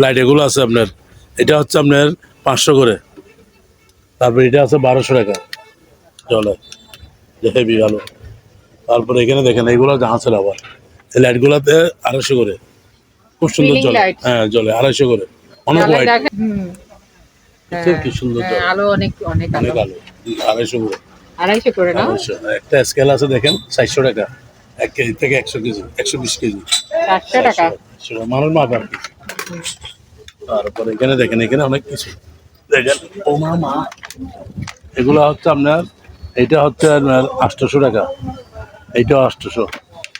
Light এগুলো আছে আপনার। এটা হচ্ছে আপনার পাঁচশো করে। তারপর এটা আছে বারোশো টাকা। চলে হেভি ভালো তারপরে এখানে দেখেন এগুলো জাহাজের আবার। এই লাইটগুলোতে আড়াইশো করে। খুব সুন্দর light। হ্যাঁ জলে আড়াইশো করে। অনেক হোয়াইট কি সুন্দর হ্যাঁ, আলো অনেক অনেক আলো। আড়াইশো করে। আড়াইশো করে না? একটা স্কেল আছে দেখেন চারশো টাকা। এক কেজি থেকে একশো কেজি একশো বিশ কেজি। চারশো টাকা? মানুষ মাপ আর কি। তারপরে এখানে দেখেন এখানে অনেক কিছু। দেখেন ও মা। মা এগুলো হচ্ছে আপনার এটা হচ্ছে আপনার আটশোশো টাকা। এইটাও আটশোশো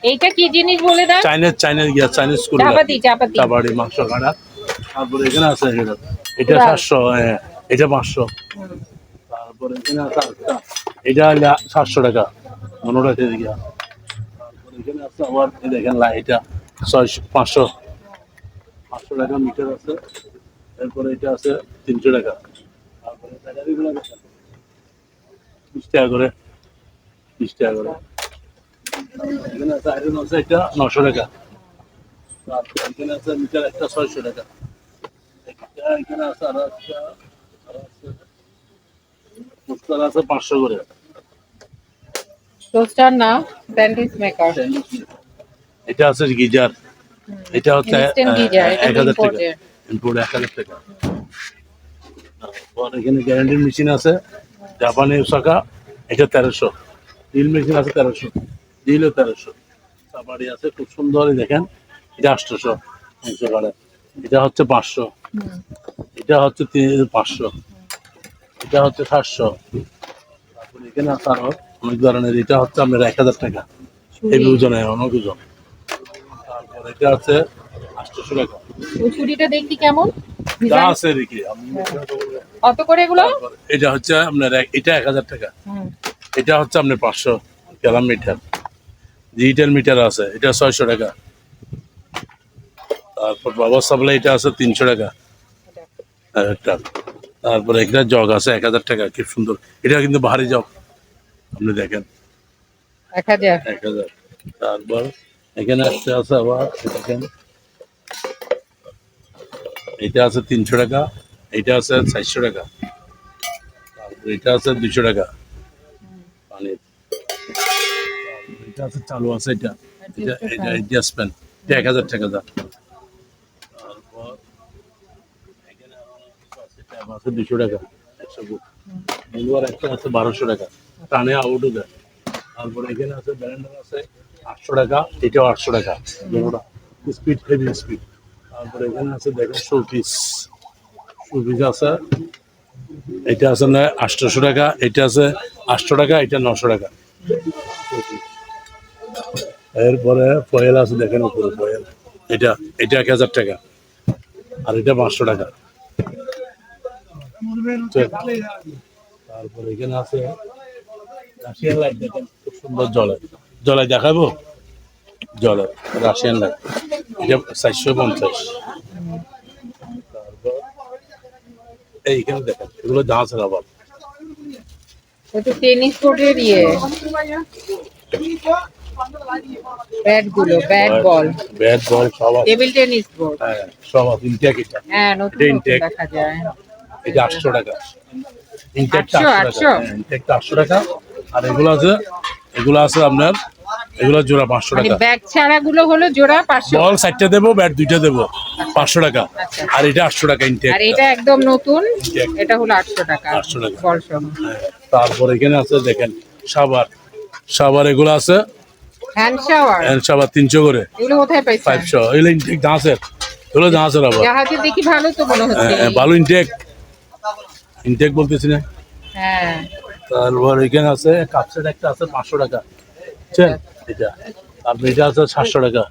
এইটা কি জিনিস বলে দেন চাইনিজ চাইনিজ গিয়া চাইনিজ স্কুল চাপাতি চাপাতি। চাপাড়ি মাংস কাটা তারপরে এখানে আছে এখানে। এটা সাতশো হ্যাঁ এটা পাঁচশো। তারপরে এখানে আছে। এটা হলে সাতশো টাকা। মনোটা থেকে গিয়া। তারপরে এখানে আছে আবার দেখেন লা- এটা ছয়শো পাঁচশো। পাঁচশো টাকা মিটার আছে। এরপরে এটা আছে তিনশো টাকা। তারপরে ব্যাটারিগুলো বিশ টাকা করে বিশ টাকা করে। এখানে আছে আয়রন আছে এটা নশো টাকা। এখানে আছে মিটার একটা ছয়শো টাকা। একটা এখানে আছে আর একটা আর আছে পোস্টার আছে পাঁচশো করে। না স্যান্ডউইচ মেকার। এটা আছে গিজার। এটা হচ্ছে এক হাজার টাকা। ইম্পোর্ট এক হাজার টাকা। এখানে গ্যারান্টির মেশিন আছে জাপানি শাখা এটা তেরোশো। ড্রিল মেশিন আছে তেরোশো। ড্রিলও তেরোশো। সাবাড়ি আছে খুব সুন্দর দেখেন। এটা আটশোশো। একশো কাড়ে এটা হচ্ছে পাঁচশো। এটা হচ্ছে তিন পাঁচশো। এটা হচ্ছে সাতশো। তারপরে এখানে আছে আরও অনেক ধরনের। এটা হচ্ছে আপনার এক হাজার টাকা। এই ওজনে অনেক ওজন তারপর এটা আছে আটশোশো টাকা। ওই ছুরিটা দেখি কেমন? যা আছে দেখি আমি কত করে এগুলো? এটা হচ্ছে আপনার এটা এক হাজার টাকা। এটা হচ্ছে আপনার পাঁচশো গ্রাম মিটার। ডিজিটাল মিটার আছে এটা ছয়শো টাকা। তারপর বাবা সাপ্লাই এটা আছে তিনশো টাকা। একটা তারপরে একটা জগ আছে এক হাজার টাকা কি সুন্দর। এটা কিন্তু ভারী জগ আপনি দেখেন। এক হাজার। এক হাজার। তারপর এখানে একটা আছে আবার, দেখেন। এটা আছে তিনশো টাকা, এটা আছে চারশো টাকা। এটা আছে দুশো টাকা। পানির। এটা আছে চালু আছে এটা। এক হাজার তারপর এখানে টাকা একটা আছে বারোশো টাকা। টানে আউটও দেয়। তারপরে এখানে আছে ব্যালেন্ডার আছে আটশো টাকা, এটাও আটশো টাকা। স্পিড হেভি স্পিড তারপরে এখানে আছে দেখেন শোপিস শোপিস আছে। এটা আছে না আটশোশো টাকা, এটা আছে আটশো টাকা, এটা নশো টাকা। এরপরে ফয়েল আছে, দেখেন উপরে ফয়েল এটা এটা এক হাজার টাকা। আর এটা পাঁচশো টাকা। তারপরে এখানে আছে লাইট দেখেন, খুব সুন্দর জলে। জলে দেখাবো? জলে রাশিয়ান এটা চারশো পঞ্চাশ। এইখানে দেখেন এগুলো জাহাজের আবার টেনিস কোর্টের ইয়ে। ব্যাটগুলো ব্যাট বল ব্যাট বল সব টেবিল টেনিস বোর্ড হ্যাঁ সব ইনটেক এটা। হ্যাঁ নতুন এটা দেখা যায়। এটা আটশো টাকা? টাকা। টাকা। আর এগুলো আছে এগুলো আছে আপনার এগুলো জোড়া পাঁচশো মানে টাকা। ব্যাগ ছাড়া গুলো হলো জোড়া পাঁচশো বল চারটে দেবো ব্যাট দুইটা দেবো পাঁচশো টাকা। আচ্ছা। আর এটা আটশো টাকা ইনটেক আর এটা একদম নতুন এটা হলো আটশো টাকা। 800 টাকা। বল তারপর এখানে আছে দেখেন সাবার। সাবার এগুলো আছে। Hand shower? তিনশো করে। এগুলো কোথায় পাইছেন? ফাইভশো এগুলো ইনটেক এগুলো জাহাজের আবার। জাহাজে দেখি ভালো তো মনে হচ্ছে। হ্যাঁ, হ্যাঁ, ভালো ইনটেক ইনটেক বলতেছি না। হ্যাঁ। তারপর এখানে আছে কাপ সেট একটা আছে পাঁচশো টাকা। বুঝছেন? এটা এটা আছে সাতশো টাকা।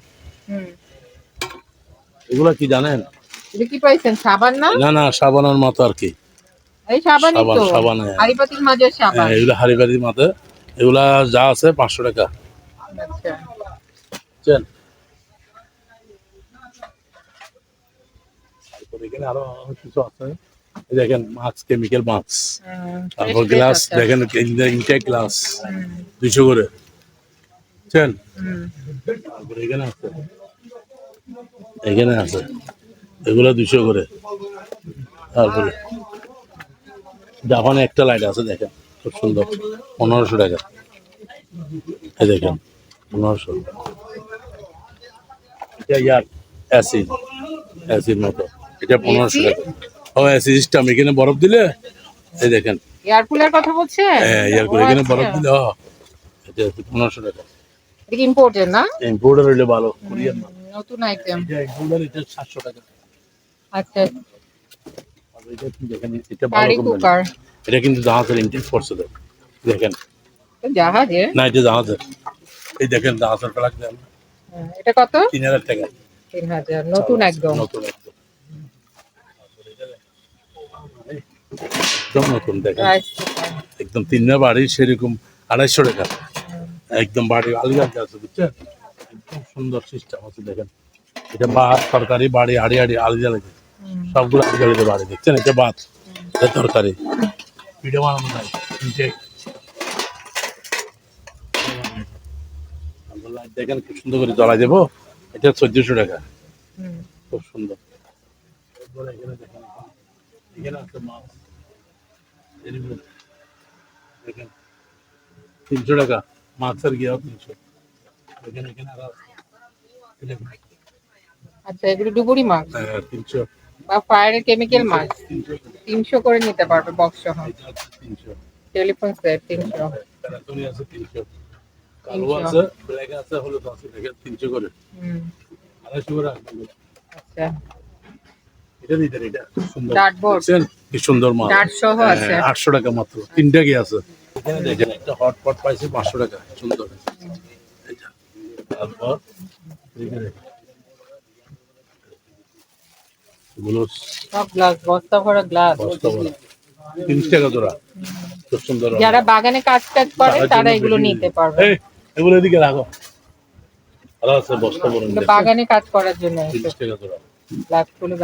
এগুলো কি জানেন? কি পাইছেন সাবান না? না না সাবানের মতো আর কি। এই সাবান, সাবান, হ্যাঁ। হাড়িপাতির মাঝের সাবান। এগুলো যা আছে পাঁচশো টাকা। আচ্ছা। এখানে আরও কিছু আছে। দেখেন মাছ কেমিক্যাল মাছ তারপর গ্লাস দেখেন ইনটেক গ্লাস দুশো করে। বুঝছেন হুম। এখানে আছে। এখানে আছে। এগুলো দুশো করে। তারপরে জাপানে একটা লাইট আছে দেখেন। খুব সুন্দর। পনেরোশো টাকা। এই দেখেন পনেরোশো। এটা ইয়ার অ্যাসিড অ্যাসিড মতো এটা পনেরোশো টাকা। ও অ্যাসিড সিস্টেম এখানে বরফ দিলে এই দেখেন। এয়ার কুলার কথা বলছে হ্যাঁ ইয়ার করে এখানে বরফ দিলে ও এটা পনেরোশো টাকা। কি ইম্পোর্টেড না? হইলে ভালো কোরিয়ান মাল নতুন আইটেম এটা ইম্পোর্টার এটা সাতশো টাকা। আচ্ছা। এটা আপনি দেখেন এটা ভালো কুকার এটা কিন্তু জাহাজের করছে তো দেখেন। জাহাজে না এটা জাহাজের। এই দেখেন জাহাজের প্লাক দেন। হ্যাঁ, এটা কত? তিন হাজার টাকা। তিন হাজার নতুন একদম। নতুন একদম। একদম নতুন দেখেন। একদম তিনটা বাড়ি সেরকম আড়াইশো টাকা। একদম বাড়ি আলিগাতে আছে, বুঝছেন? একদম সুন্দর সিস্টেম আছে, দেখেন। এটা ভাত তরকারি বাড়ি, আড়ি আড়ি আলিদা লাগে সবগুলো আলিদালিতে বাড়ি, দেখছেন? এটা এটা তরকারি বানানো নাই দেখেন খুব সুন্দর করে জ্বলাই দেবো। এটা চোদ্দশো টাকা। খুব সুন্দর। তিনশো টাকা। মাছের গিয়েও তিনশো এখানে এখানে আচ্ছা এগুলো ডুবুরি মাছ? হ্যাঁ, তিনশো। বা ফায়ারের কেমিক্যাল মাছ? তিনশো করে নিতে পারবে বক্স সহ টেলিফোন সেট তিনশো। আছে তিনশো। কালো আছে ব্ল্যাক আছে হলুদ আছে দেখেন তিনশো করে। আড়াইশো করে আচ্ছা। এটা দিতে এটা সুন্দর? কি সুন্দর হ্যাঁ, আটশো টাকা মাত্র। তিনটা কি আছে? এখানে দেখেন একটা হটপট পাইছে পাঁচশো টাকা সুন্দর। তারপর যারা বাগানে কাজ টাজ করে তারা এগুলো নিতে পারবে। এগুলো এদিকে রাখো। বাগানে কাজ করার জন্য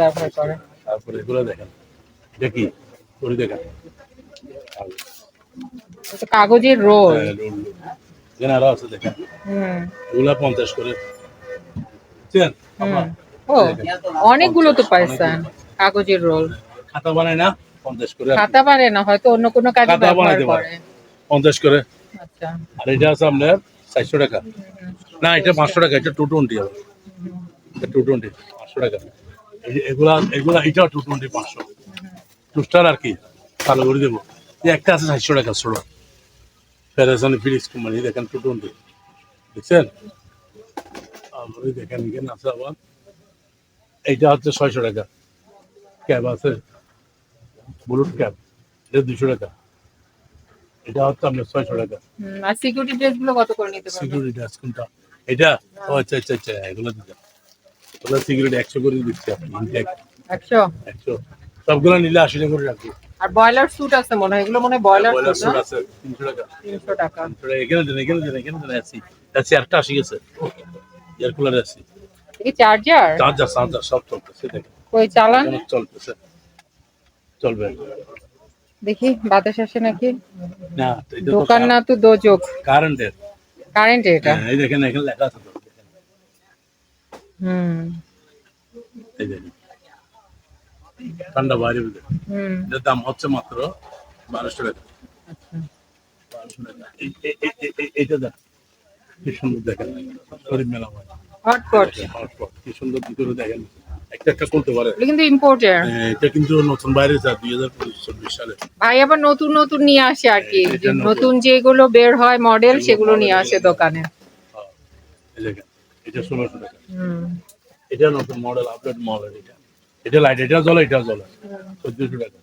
ব্যবহার করে। তারপরে এগুলো দেখেন। করে দেখেন। এটা কাগজের রোল। হ্যাঁ। এখানে আরও আছে দেখেন। পঞ্চাশ করে। ও অনেকগুলো তো পাইছেন কাগজের রোল। খাতা বানায় না পঞ্চাশ করে খাতা পারে না হয়তো অন্য কোনো কাজে খাতা ব্যবহার বানাইতে পারে। করে। পঞ্চাশ করে। আচ্ছা। আর এটা আছে আপনার চারশো টাকা। না এটা পাঁচশো টাকা এটা টু টোয়েন্টি হবে। টু টোয়েন্টি পাঁচশো টাকা। এগুলা এগুলা এটা টু টোয়েন্টি পাঁচশো। টু স্টার আর কি করে দেবো। একটা আছে চারশো টাকা ছোট প্যারাসন ফিলিক্স কোম্পানি দেখেন টু টোয়েন্টি দেখছেন? তারপরে দেখেন এখানে আছে আবার। এইটা হচ্ছে ছয়শো টাকা। ক্যাব আছে। ব্লুট ক্যাব এটা দুশো টাকা। এটা হচ্ছে আপনার ছয়শো টাকা। আর সিকিউরিটি ড্রেস কত করে নিতে পারবে সিকিউরিটি ড্রেস কোনটা? এটা? ও আচ্ছা আচ্ছা আচ্ছা এগুলো দিতে ওগুলো সিকিউরিটি একশো করে দিচ্ছি। আপনি ইনটেক একশো? একশো। সবগুলো নিলে আশি টাকা করে রাখব। আর ব্রয়লার স্যুট আছে মনে হয় এগুলো মনে হয় ব্রয়লার স্যুট আছে তিনশো টাকা। তিনশো টাকা। তিনশো এখানে দেন এখানে দেন এখানে দেন এসি এসি একটা আসি গেছে। এয়ার কুলার এসি এই চার্জার? চার্জার চার্জার সব চলতেছে দেখেন। কই চালান? চলতেছে। চলবে। দেখি বাতাস আসে নাকি? না দোকান না তো দোজক। কারেন্টের। কারেন্ট এটা? এই দেখেন এখানে লেখা আছে হুম। এই দেখেন। ঠান্ডা বাইরে হুম। এটার দাম হচ্ছে মাত্র বারোশো টাকা। আচ্ছা। দেখ। কি সুন্দর দেখেন। শরীর মেলা হয়। হটপট হটপট কি সুন্দর ভিতরে দেখেন। একটা একটা করতে পারে। কিন্তু ইম্পোর্টের হ্যাঁ, এটা কিন্তু নতুন বাইরে যা দুই হাজার চব্বিশ সালে। ভাই আবার নতুন নতুন নিয়ে আসে আর কি। হ্যাঁ, নতুন। যেগুলো বের হয় মডেল সেগুলো নিয়ে আসে দোকানে। হ্যাঁ, এটা ষোলোশো টাকা। এটা নতুন মডেল আপডেট মডেল এটা। এটা লাইট এটা জ্বলে এটা জ্বলে। চোদ্দশো টাকা।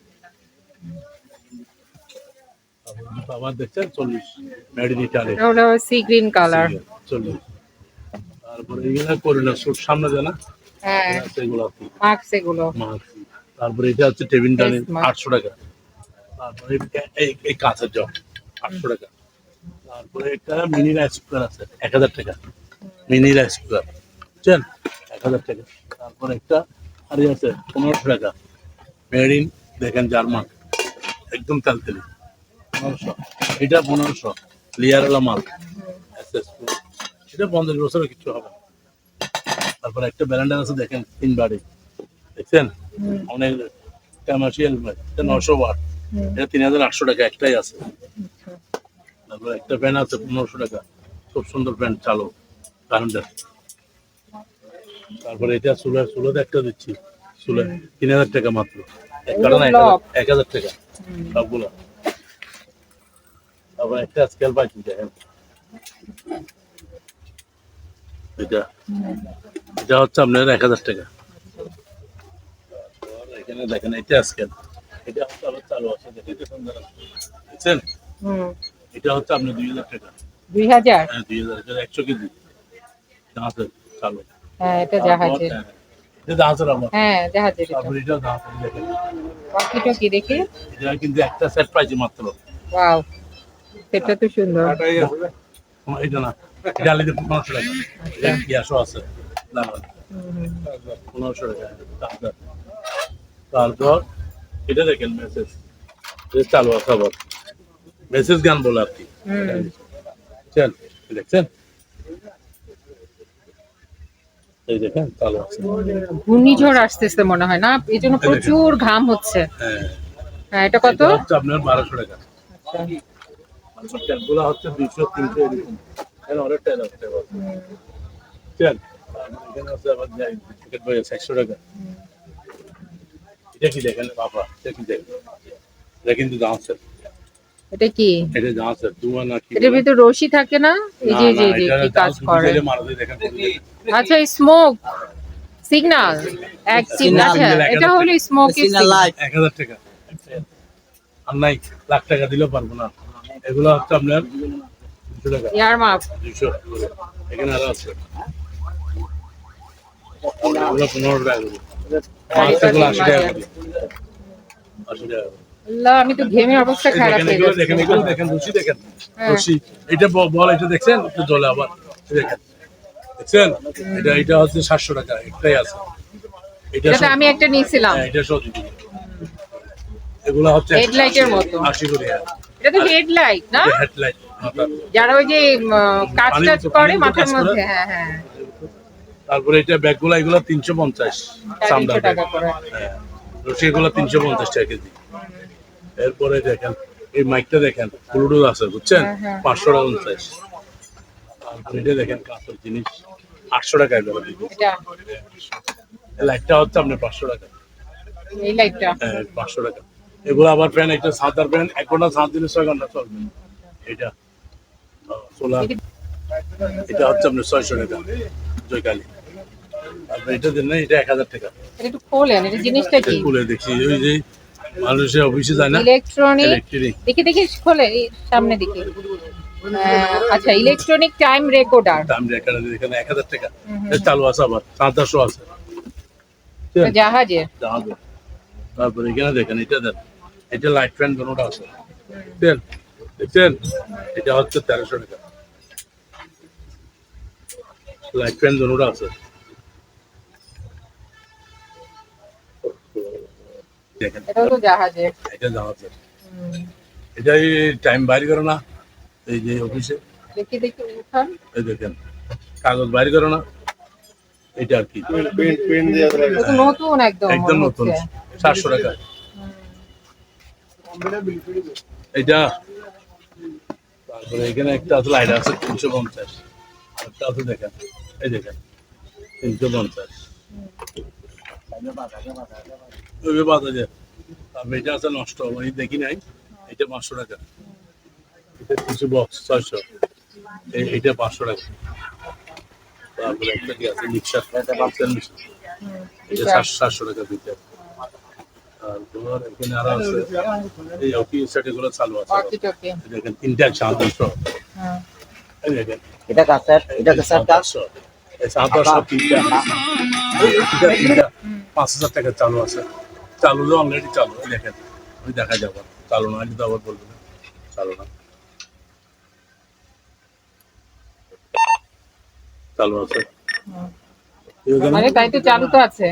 আবার দেখছেন? চল্লিশ। মেড ইটালি এটা সি গ্রিন কালার চল্লিশ। তারপরে এগুলো করে না সুট সামনে দেয় হ্যাঁ। সেগুলো মার্কস এগুলো। মাছ তারপরে এটা হচ্ছে টেবিল আটশো টাকা। তারপরে এই- এই এই কাঁচের জগ আটশো টাকা। তারপরে একটা মিনি রাইস কুকার আছে এক হাজার টাকা। মিনি রাইস কুকার বুঝছেন? এক হাজার টাকা। তারপরে একটা আরে আছে পনেরোশো টাকা। মেড ইন দেখেন জার্মান। একদম তেলতেলি। পনেরোশো। এটা পনেরোশো। লিয়ারওয়ালা মাল। এটা পঞ্চাশ বছরের কিছু হবে। তারপরে একটা ব্যালেন্ডার আছে দেখেন তিন বাড়ি। দেখছেন? অনেক কমার্শিয়াল এটা নশো ওয়াট। এটা তিন হাজার আটশো টাকা একটাই আছে। আচ্ছা। তারপর একটা ফ্যান আছে পনেরোশো টাকা। খুব সুন্দর ফ্যান চালু। কারেন্টের তারপরে এটা চুলা চুলাতে একটা দিচ্ছি। চুলা তিন হাজার টাকা মাত্র। না এক হাজার- টাকা। সবগুলো। তারপর একটা স্কেল পাইছি দেখেন। এটা। এটা হচ্ছে আপনার এক হাজার টাকা। এখানে দেখেন এটা স্কেল এটা হচ্ছে আবার চালু আছে দেখেন। এটা সুন্দর দেখছেন এটা হচ্ছে আপনার দুই হাজার টাকা। দুই হাজার? হ্যাঁ দুই হাজার। একশো কেজি। চালু। হ্যাঁ এটা জাহাজের। হ্যাঁ, জাহাজের হ্যাঁ বাকিটা কি দেখি? কিন্তু একটা সেট পাইছি মাত্র। ওয়াও সেটা তো সুন্দর। এটা না এটা আলিতে পনেরোশো টাকা। গ্যাসও আছে। পনেরোশো টাকা। তারপর এটা দেখেন মেসেজ চালু আছে আবার। মেসেজ গান বলে আর কি। দেখছেন? এই দেখেন আছে ঘূর্ণিঝড় আসতেছে মনে হয় না? এই জন্য প্রচুর ঘাম হচ্ছে। হ্যাঁ এটা কত? আপনার বারোশো টাকা। আচ্ছা। হচ্ছে দুইশো তিনশো এরকম। এখানে অনেক আছে আছে। আছে চারশো টাকা। এটা দেখেন? বাবা, এটা কি দেখেন? এটা কিন্তু দাঁড়াচ্ছে এটা কি? এটা দাঁড়াচ্ছে দুয়া না কি এটার ভিতর রশি থাকে না? এই যে যে যে কি কাজ করে? আচ্ছা স্মোক সিগন্যাল এক Signal, আচ্ছা এটা হলো স্মোক. এক হাজার টাকা। আর নাই লাখ টাকা দিলেও পারব না। এগুলো হচ্ছে আপনার ইয়ার মাপ দুশো। এখানে আরও আছে। এগুলো পনেরো টাকা করে। পাঁচটাগুলো আশি টাকা করে। আশি টাকা করে। আল্লাহ আমি তো ঘেমে অবস্থা খারাপ হয়ে যাচ্ছে দেখেন এগুলো দেখেন রশি দেখেন। হ্যাঁ। রশি এটা বল এটা দেখছেন? একটু জলে আবার। দেখেন দেখছেন? এটা এটা হচ্ছে সাতশো টাকা একটাই আছে। এটা আমি একটা নিয়েছিলাম। হ্যাঁ, এটা এগুলো হচ্ছে এর মতো। আশি করে এটা তো হেডলাইট না? হেডলাইট যারা ওই যে কাজ টাজ করে মাথার মধ্যে হ্যাঁ হ্যাঁ। তারপরে এটা ব্যাগগুলো এগুলো তিনশো পঞ্চাশ তিনশো চামড়া টাকা করে। হ্যাঁ। রশি এগুলো তিনশো পঞ্চাশ টাকা কেজি। এরপরে দেখেন এই মাইকটা দেখেন ব্লুটুথ আছে বুঝছেন? হ্যাঁ, হ্যাঁ। পাঁচশো টাকা উনচাশ এটা দেখেন কাঁচের জিনিস আটশো টাকা এগুলো দিবে। লাইটটা হচ্ছে আপনার পাঁচশো টাকা। এই লাইটটা হ্যাঁ পাঁচশো টাকা। এগুলো আবার ফ্যান একটা সাঁতার ফ্যান এক ঘণ্টা সাত দিনে ছয় ঘণ্টা চলবে। এটা সোলার এটা হচ্ছে আপনার ছয়শো টাকা জয়কালী। তারপরে এটা দেন না এটা এক হাজার টাকা। একটু খোলেন এটা জিনিসটা কি? খুলে দেখছি ওই যে মানুষের অফিসে যায় না ইলেকট্রনিক দেখি দেখি খোলে সামনে দেখি। আচ্ছা ইলেকট্রনিক টাইম রেকর্ডার দাম এখানে এখানে এক হাজার টাকা। এটা চালু আছে আবার সাতাশশো আছে। জাহাজে জাহাজে তারপরে এখানে দেখেন এটা দেন এটা লাইট ফ্যান দুটোটা আছে। দেখছেন? এটা হচ্ছে তেরোশো টাকা। লাইট ফ্যান দুটোটা আছে। দেখেন এটা হলো জাহাজে। এটা জাহাজের হুম। টাইম বাইর করে না এই যে অফিসে দেখি দেখি উঠান। এই দেখেন কাগজ বাইর করে না এটা আর কি। নতুন একদম একদম নতুন। সাতশো টাকা। এটা তারপরে এখানে একটা আছে লাইট আছে তিনশো পঞ্চাশ। একটা আছে দেখেন এই দেখেন তিনশো পঞ্চাশ। যায় এটা আছে নষ্ট আমি দেখি নাই। এটা পাঁচশো টাকা। এটা তিনশো বক্স ছয়শো। এইটা পাঁচশো টাকা। তারপরে একটা কি আছে? মিক্সার। এটা সাতশো টাকা দিতে তারপর এখানে আরও আছে। এই সেট এগুলো চালু আছে। দেখেন তিনটা সাতশো হ্যাঁ। এই দেখেন। এটা এটা কাজ সাতশো সাতশো তিনটা তিনটা তিনটা। পাঁচ হাজার টাকা চালু আছে। চালু অলরেডি চালু দেখেন ওই দেখা যাবে চালু না যদি আবার বলবেন চালু না। চালু আছে। তাই তো চালু তো আছে।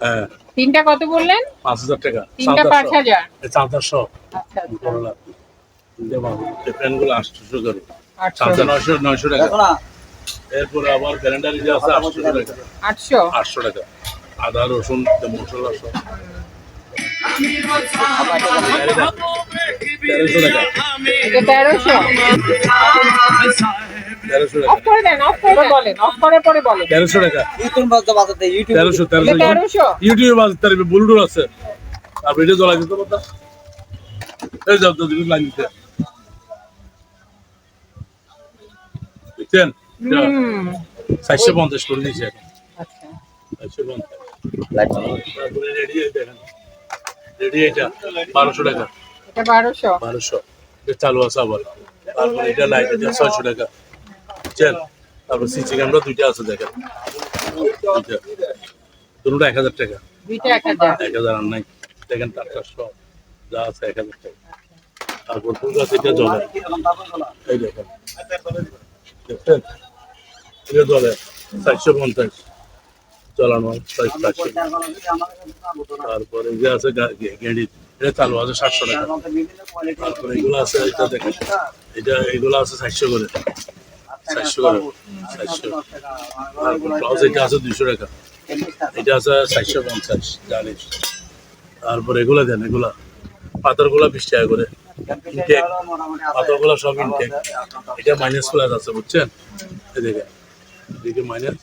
হ্যাঁ। তিনটা কত বললেন? পাঁচ হাজার টাকা। তিনটা পাঁচ হাজার। সাতাশশো আচ্ছা আচ্ছা। ফ্যানগুলো আটশোশো করে আটশো। সাতশো নয়শো নয়শো টাকা। এরপরে আবার ক্যালেন্ডার যে আছে আটশো টাকা। আটশো? আটশো টাকা। আদা রসুন মশলা সব। তেরোশো টাকা। তেরোশো? তেরোশো তেরোশো ইউটিউব বাজাতে বুলডুর আছে তারপর এটা জ্বলা দিতে কথা এই যাও তো তুমি লাইন দিতে। দেখছেন? চারশো পঞ্চাশ করে দিয়েছে এখন। আচ্ছা। চারশো তারপরে রেডি দেখেন। রেডি এটা বারোশো টাকা। এটা বারোশো? বারোশো। চালু আছে আবার। তারপরে এটা লাইট এটা ছয়শো টাকা। বুঝছেন তারপর সিসি ক্যামেরা দুইটা আছে দেখেন। দুইটা। দুটোটা এক হাজার টাকা। এক হাজার। এক আর নাই। দেখেন টাকা সব। যা আছে এক হাজার টাকা। তারপর ফুল গাছ এটা জলে। এই দেখেন। দেখছেন? এটা জলে চারশো পঞ্চাশ চলানো তারপরে যে আছে গেঁড়ি এটা চালু আছে সাতশো টাকা। তারপরে এগুলো আছে এটা দেখেন। এটা এগুলো আছে চারশো করে। চারশো করে। চারশো। তারপর প্লাস এটা আছে দুইশো টাকা। এটা আছে। চারশো পঞ্চাশ জানিস। তারপর এগুলো দেন এগুলা পাথরগুলা বিশ টাকা করে। ইনটেক পাথরগুলা সব ইনটেক এটা মাইনাস প্লাস আছে বুঝছেন? দেখেন। এদিকে মাইনাস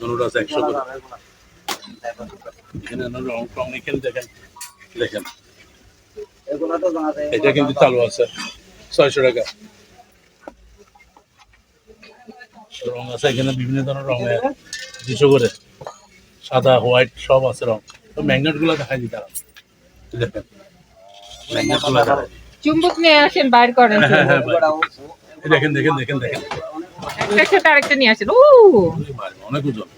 দুটো আছে একশো করে। এখানে রং এখানে দেখেন দেখেন। এটা কিন্তু চালু আছে ছয়শো টাকা। রং আছে এখানে বিভিন্ন ধরনের রঙের দুশো করে। সাদা হোয়াইট সব আছে রং। তো ম্যাগনেটগুলো দেখাই দিই তারা। দেখেন ম্যাগনেটগুলো দেখাই। চুম্বক নিয়ে আসেন বাইর করেন হ্যাঁ, হ্যাঁ, দেখেন দেখেন দেখেন দেখেন। একটা আরেকটা নিয়ে আসেন। ও অনেক ওজন।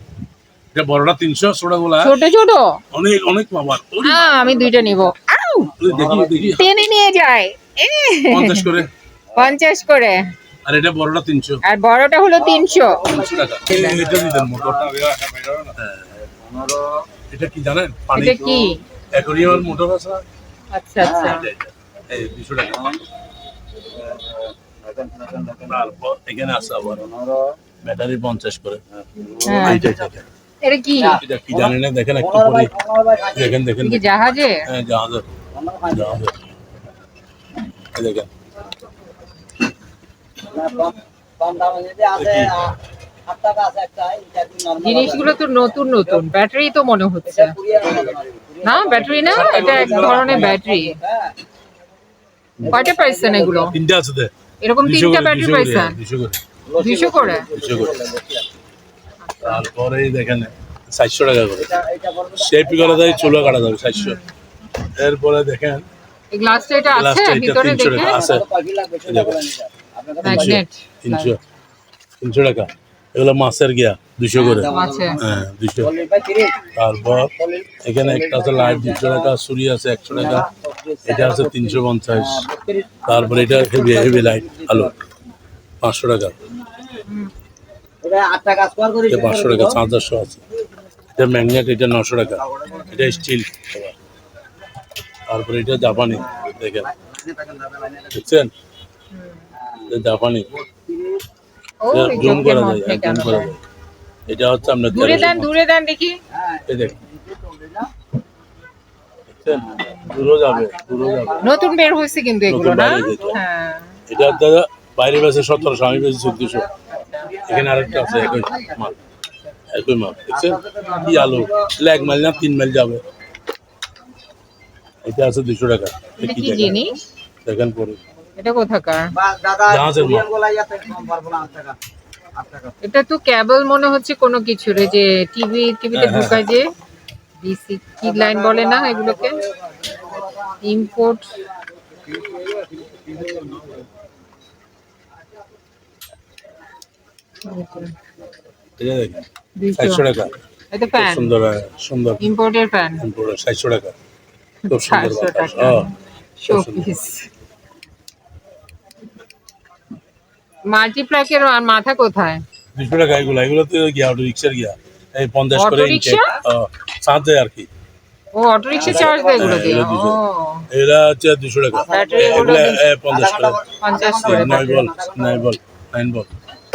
এটা বড়টা তিনশো ছোটা গুলা। ছোট ছোট? অনেক অনেক পাবার আ, আমি দুইটা নিব। আউ! দেখি দেখি। টেনে নিয়ে যায়। এ, পঞ্চাশ করে। পঞ্চাশ করে। আর এটা বড়টা তিনশো। আর বড়টা হলো তিনশো। তিনশো টাকা। এটা দিতেন মোটরটা হ্যাঁ। এটা কি জানেন? পানি এটা কি? অ্যাকোরিয়ামের মোটর আছে। আচ্ছা আচ্ছা। এই দুশো টাকা। তারপর এখানে আছে আবার। ব্যাটারি পঞ্চাশ করে। এটা এটা কি? কি জানি না দেখেন একটু পরে। দেখেন দেখেন জাহাজে? হ্যাঁ জাহাজের জাহাজের দেখেন। জিনিসগুলো তো নতুন নতুন। ব্যাটারি তো মনে হচ্ছে। না ব্যাটারি না এটা এক ধরনের ব্যাটারি। কয়টা পাইছেন এগুলো? তিনটা আছে এরকম তিনটা ব্যাটারি পাইছেন দুশো করে। তারপরে দেখেন চারশো টাকা করে। শেপ করা যায় চুলো কাটা যাবে চারশো। এরপরে দেখেন এই গ্লাসটা এটা আছে? ভিতরে টাকা আছে। তিনশো তিনশো টাকা। এগুলো মাছের গিয়া দুশো করে। হ্যাঁ দুশো। তারপর এখানে একটা আছে লাইট দুশো টাকা সুরি আছে একশো টাকা। এটা আছে তিনশো পঞ্চাশ। তারপরে এটা হেভি হেভি লাইট আলো। পাঁচশো টাকা। এটা পাঁচশো টাকা চার্জারশো আছে। এটা ম্যাগনেট এটা নশো টাকা। এটা স্টিল তারপরে এটা জাপানি দেখেন। এটা জাপানি। জুম করা যায় জুম করা যায়। এটা হচ্ছে আপনার দূরে দেন দূরে দেন দেখি। এই দেখেন। দূরও যাবে দূরও যাবে। নতুন বের হয়েছে কিন্তু এগুলো না? হ্যাঁ। এটা দাদা বাইরে বেছে সতেরোশো আমি বেশি চোদ্দশো। এখানে আরেকটা আছে একই মাল। একই মাল দেখছেন? কি আলু। এক মাইল না তিন মাইল যাবে। এটা আছে দুশো টাকা। এটা কি কি জিনিস? দেখেন পরে। এটা কোথাকার? জাহাজের মাল। এটা তো কেবল মনে হচ্ছে কোনো কিছুর যে টিভি টিভিতে ঢুকায় যে ডিসি কি লাইন বলে না এগুলোকে? ইম্পোর্ট চারশো টাকা। এটা খুব ফ্যান সুন্দর হ্যাঁ, সুন্দর। ইম্পোর্টের চারশো টাকা। খুব সুন্দর টাকা। হ্যাঁ, মাল্টিপ্লাকের আর মাথা কোথায়? দুশো টাকা এগুলো। এগুলো তো গিয়া অটো রিক্সার গিয়া? এই পঞ্চাশ করে দেয় আর কি। ও অটো রিক্সা চার্জ দেয় এগুলো দিয়ে ও। এগুলা হচ্ছে দুশো টাকা। ব্যাটারি এগুলো এগুলো পঞ্চাশ করে। পঞ্চাশ করে নয় বল নয় বল নাইন বল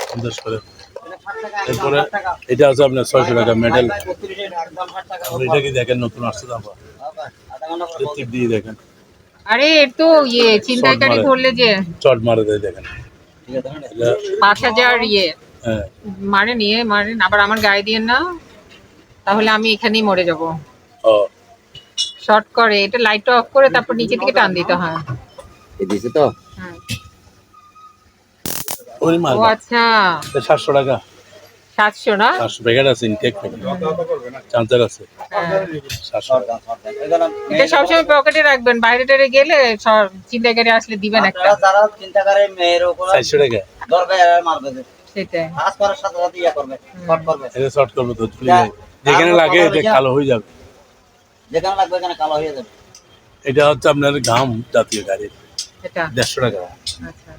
পঞ্চাশ করে। এরপরে এটা আছে আপনার ছয়শো টাকা মেডেল এটা কি দেখেন নতুন আসছে দাম টিপ দিয়ে দেখেন। আরে এর তো ইয়ে। যে চট মারে দেয় দেখেন। পাঁচ হাজার ইয়ে। হ্যাঁ। মারে নিয়ে মারেন। আবার আমার গায়ে দিয়ে না। তাহলে আমি এখানেই মরে যাব। ও। শর্ট করে এটা লাইটটা অফ করে তারপর নিচে থেকে টান দিতে হয়। দিছে তো। ওই মাল ও আচ্ছা। সাতশো টাকা। সাতশো না? সাতশো প্যাকেট আছে ইনটেক প্যাকেট চার্জার আছে। হ্যাঁ। সাতশো। টাকা এটা সবসময় পকেটে রাখবেন বাইরে টাইরে গেলে সব চিন্তাইকারী আসলে দিবেন একটা। যারা চিন্তা করে মেয়ের উপর চারশো টাকা। দরকার মারবে। সেটাই। কাজ করার সাথে সাথে ইয়া করবে শর্ট করবে। এটা শর্ট করবে তো চলে যায় যেখানে লাগে এটা কালো হয়ে যাবে। যেখানে লাগবে এখানে কালো হয়ে যাবে। এটা হচ্ছে আপনার ঘাম জাতীয় গাড়ি। এটা? দেড়শো টাকা। আচ্ছা।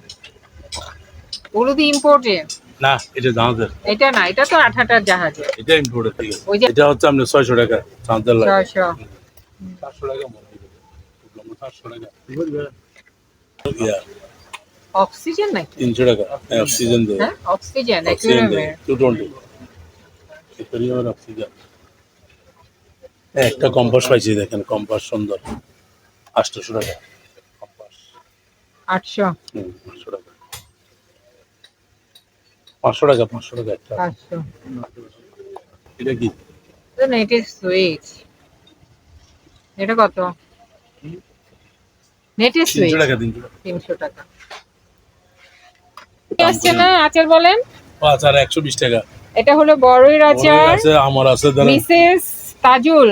ওগুলো তো ইম্পোর্টেড না এটা জাহাজের। এটা না এটা তো আঠাটার জাহাজে। এটা ইম্পোর্টের ঠিক আছে এটা হচ্ছে আপনার ছয়শো টাকা চার্জার লাগে। ছয়শো। সাতশো টাকা মনে সাতশো টাকা। অক্সিজেন নাকি? তিনশো টাকা। হ্যাঁ, অক্সিজেন দেবে। হ্যাঁ অক্সিজেন টু টোয়েন্টি অক্সিজেন একটা কম্পাস পাইছি দেখেন কম্পাস সুন্দর। আটশোশো টাকা। কম্পাস। আটশো। হুম, টাকা। পাঁচশো টাকা পাঁচশো টাকা একটা। এটা কি? সুইচ। এটা কত? নেটের সুইচ। তিনশো টাকা। তিনশো আসছে না আচার বলেন? পাঁচ আর একশো বিশ টাকা। এটা হলো ওর আছে আমার আছে মিসেস তাজুল।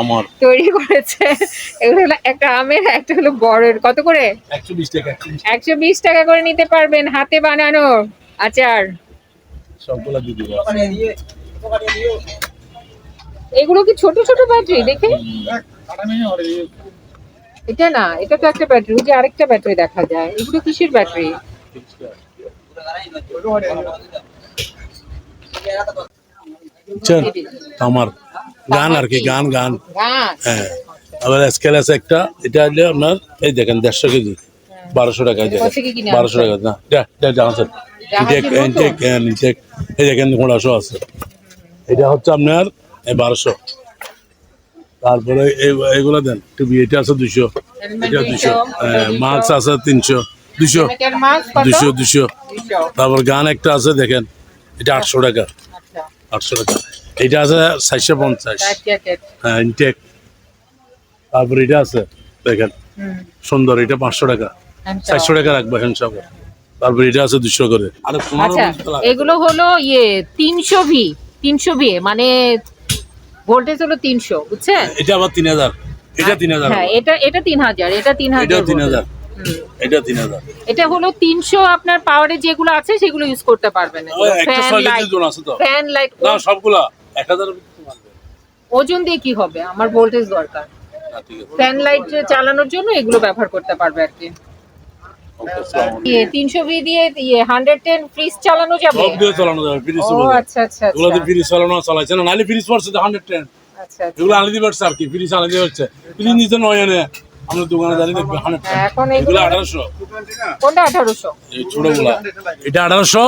আমার। তৈরি করেছে। এগুলো হলো একটা আমের একটা হলো বড়ের। কত করে? একশো বিশ টাকা। করে নিতে পারবেন হাতে বানানো আচার। সবগুলা দিয়ে দিব। এগুলো কি ছোট ছোট ব্যাটারি দেখে। এটা না এটা তো একটা ব্যাটারি ওই যে আরেকটা ব্যাটারি দেখা যায়। এগুলো কিসের ব্যাটারি আমার গান আর কি গান গান। হ্যাঁ আবার স্কেল আছে একটা এটা হলে আপনার এই দেখেন দেড়শো কেজি বারোশো টাকা বারোশো টাকা না জাহাজের ইনটেক ইনটেক হ্যাঁ ইনটেক এই দেখেন ঘোড়াশো আছে। এটা হচ্ছে আপনার এই বারোশো। তারপরে এগুলো দেন টুপি এটা আছে দুশো এটা দুশো মাস্ক আছে তিনশো। দুশো দুশো দুশো তারপর গান একটা আছে দেখেন। এটা আটশো টাকা। আচ্ছা। আটশো টাকা। এটা আছে চারশো পঞ্চাশ। হ্যাঁ ইনটেক তারপর এটা আছে দেখেন। সুন্দর এটা পাঁচশো টাকা। চারশো টাকা রাখব হ্যান্ডসব তারপর এটা আছে দুশো করে। আরে আচ্ছা এগুলো হলো ইয়ে তিনশো ভি তিনশো ভি মানে ভোল্টেজ হলো তিনশো বুঝছেন? এটা আবার তিন হাজার। এটা তিন হাজার হ্যাঁ এটা এটা তিন হাজার এটা তিন হাজার তিন হাজার। এটা তিন হাজার। এটা হলো তিনশো আপনার পাওয়ারে যেগুলো আছে সেগুলো ইউজ করতে পারবেন। ফ্যান লাইট কেজির আছে তো। ফ্যান লাইট না সবগুলা। এক হাজার ওজন দিয়ে কি হবে? আমার ভোল্টেজ দরকার। ফ্যান লাইট চালানোর জন্য এগুলো ব্যবহার করতে পারবে আর কি। ইয়ে তিনশো ভি দিয়ে ইয়ে হান্ড্রেড টেন ফ্রিজ চালানো যাবে? সব দিয়ে চালানো যাবে ফ্রিজ ও আচ্ছা আচ্ছা আচ্ছা। ফ্রিজ চালানো চালাইছে না নাহলে ফ্রিজ পড়ছে হান্ড্রেড টেন আচ্ছা আচ্ছা। এগুলো আলাদা পারছে আর কি ফ্রিজ আলাদা হচ্ছে। ফ্রিজ নিচে নয় এনে। আমরা দোকানে হান্ড্রেড হ্যাঁ, এখন এগুলো আঠারোশো। কোনটা আঠারোশো? এই ছোটগুলা। এটা আঠারোশো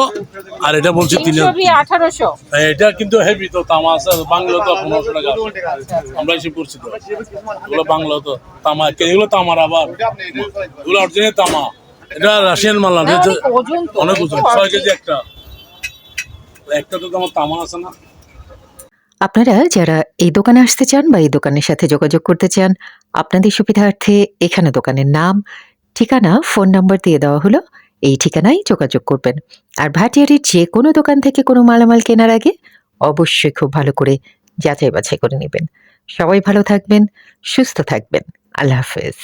আর এটা বলছে তিন আঠারোশো? এটা কিন্তু হেভি তো তামা আছে বাংলা তো পনেরোশো টাকা আমরা এসে করছি তো। এগুলো বাংলা তো তামা এগুলো তামার আবার। এগুলো অরিজিনাল তামা। এটা রাশিয়ান মাল না না, অনেক ওজন ছয় কেজি একটা। একটা তো তোমার তামা আছে না? আপনারা যারা এই দোকানে আসতে চান বা এই দোকানের সাথে যোগাযোগ করতে চান, আপনাদের সুবিধার্থে এখানে দোকানের নাম, ঠিকানা, ফোন নম্বর দিয়ে দেওয়া হলো। এই ঠিকানায় যোগাযোগ করবেন। আর ভাটিয়ারির যে কোনো দোকান থেকে কোনো মালামাল কেনার আগে অবশ্যই খুব ভালো করে যাচাই বাছাই করে নেবেন। সবাই ভালো থাকবেন, সুস্থ থাকবেন। আল্লাহ হাফেজ।